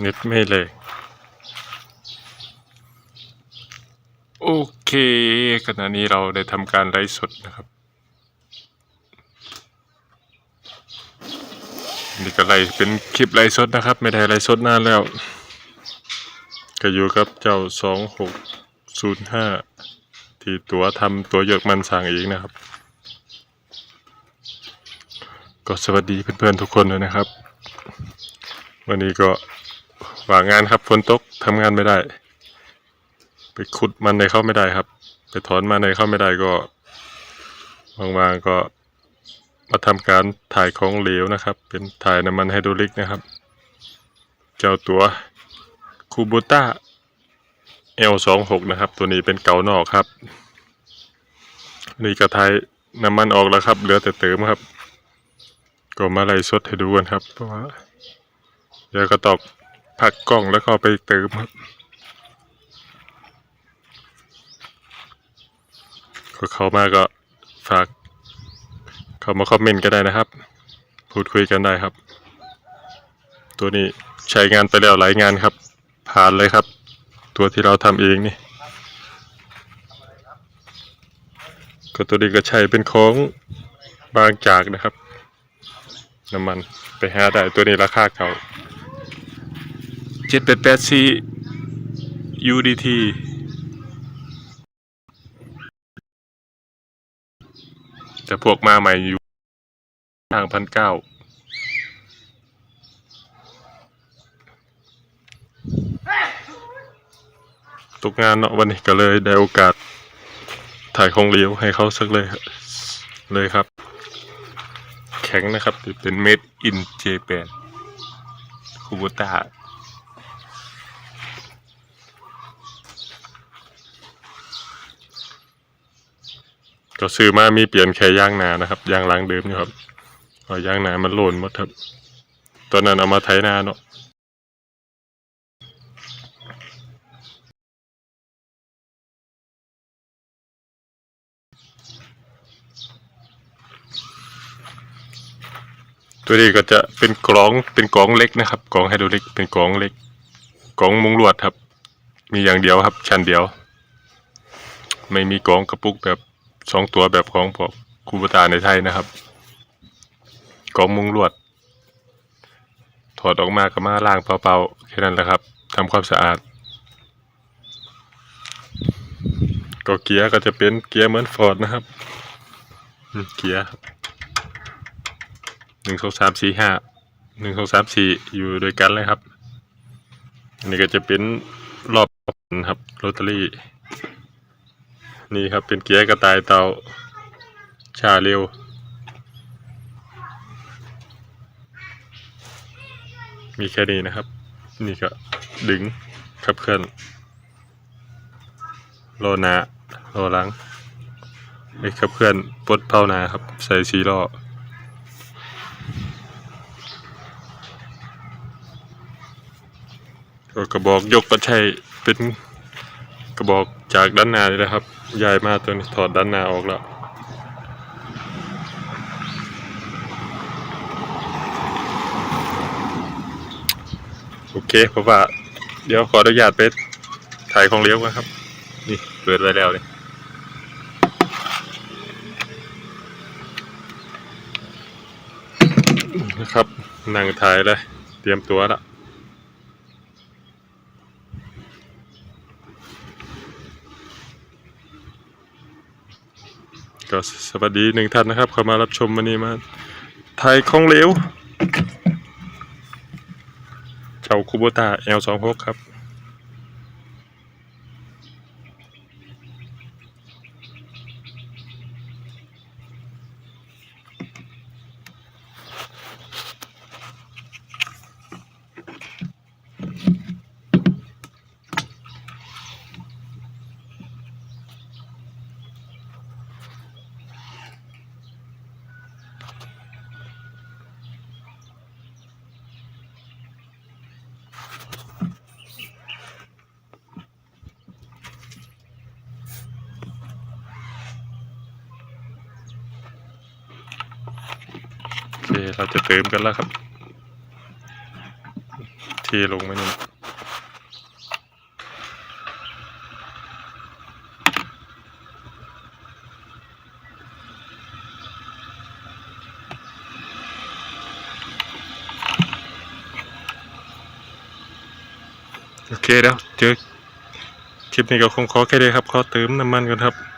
เน็ตไม่เลยโอเค ขณะนี้เราได้ทำการไลฟ์สดนะครับนี่ก็ไลฟ์เป็นคลิปไลฟ์สดนะครับ ไม่ได้ไลฟ์สดนานแล้ว ก็อยู่กับเจ้าสองหกศูนย์ห้าที่ตัวทำตัวเยอกมันสั่งเองนะครับ ก็สวัสดีเพื่อนๆทุกคนเลยนะครับ วันนี้ก็ ว่างงานครับฝนตกทำงานไม่ได้ ไปขุดมันในเข้าไม่ได้ครับ ไปถอนมันในเข้าไม่ได้ก็ว่างๆก็มาทำการถ่ายของเหลวนะครับ เป็นถ่ายน้ำมันไฮดรอลิกนะครับ เจ้าตัวคูบูต้า L26 นะครับ ตัวนี้เป็นเก่านอกครับ นี่ก็ถ่ายน้ำมันออกแล้วครับ เหลือแต่เติมครับ ก็มาไล่สดให้ดูกันครับ เพราะว่าเดี๋ยวก็ตอก พักกล้องแล้วก็ไปเติมครับก็เข้ามาก็ฝาก เข้ามาคอมเมนต์ก็ได้นะครับ พูดคุยกันได้ครับ ตัวนี้ใช้งานไปแล้วหลายงานครับ ผ่านเลยครับ ตัวที่เราทำเองนี่ก็ตัวนี้ก็ใช้เป็นของบางจากนะครับ น้ำมันไปหาได้ตัวนี้ราคาเก่า เจ็ดแปดแปด C UDT แต่พวกมาใหม่อยู่ทางพันเก้าตกงานเนาะวันนี้ก็เลยได้โอกาสถ่ายของเหลียวให้เขาสักเลยเลยครับ แข็งนะครับ เป็นเม็ดอินเจแปนคูโบต้า ก็ซื้อมามีเปลี่ยนแค่ยางหนานะครับยางล้างเดิมอยู่ครับพอยางหนามันโหล่นหมดครับตอนนั้นเอามาไถนาเนาะตัวนี้ก็จะเป็นกรองเป็นกรองเล็กนะครับกรองไฮดรอลิกเป็นกรองเล็กกรองมุงลวดครับ มีอย่างเดียวครับ ชั้นเดียว ไม่มีกรองกระปุกแบบ สองตัวแบบของพวกคูบตาในไทยนะครับกองมุงลวด ถอดออกมาก็มาล้างเปล่าๆแค่นั้นแหละครับทำความสะอาด ก็เกียร์ก็จะเป็นเกียร์เหมือนฟอร์ดนะครับเกียร์หนึ่งสองสามสี่ห้าหนึ่งสองสามสี่อยู่ด้วยกันเลยครับอันนี้ก็จะเป็นรอบนะครับโรตารี่ นี่ครับเป็นเกียร์กระต่ายเตาชาเร็ว มีแค่นี้นะครับ นี่ก็ดึงขับเคลื่อนโลนาโลลังไอ้ขับเคลื่อนปดเป้านาครับ ใส่สีล้อก็กระบอกยกก็ใช่เป็นกระบอกจากด้านหน้าเลยนะครับ ย้ายมาตัวนี้ถอดด้านหน้าออกแล้วโอเคเพราะว่า เดี๋ยวขออนุญาตไปถ่ายของเลี้ยวกันครับ นี่เปิดไว้แล้วเลยนะครับนั่งถ่ายเลย เตรียมตัวละ ก็สวัสดีหนึ่งท่านนะครับเข้ามารับชมวันนี้มาไทยของเหลวเจ้าคูโบตา L26 ครับ เราจะเติมกันแล้วครับทีลงไหมนี่โอเคแล้วเจอคลิปนี้ก็คงขอแค่นี้ครับ ขอเติมน้ำมันกันครับ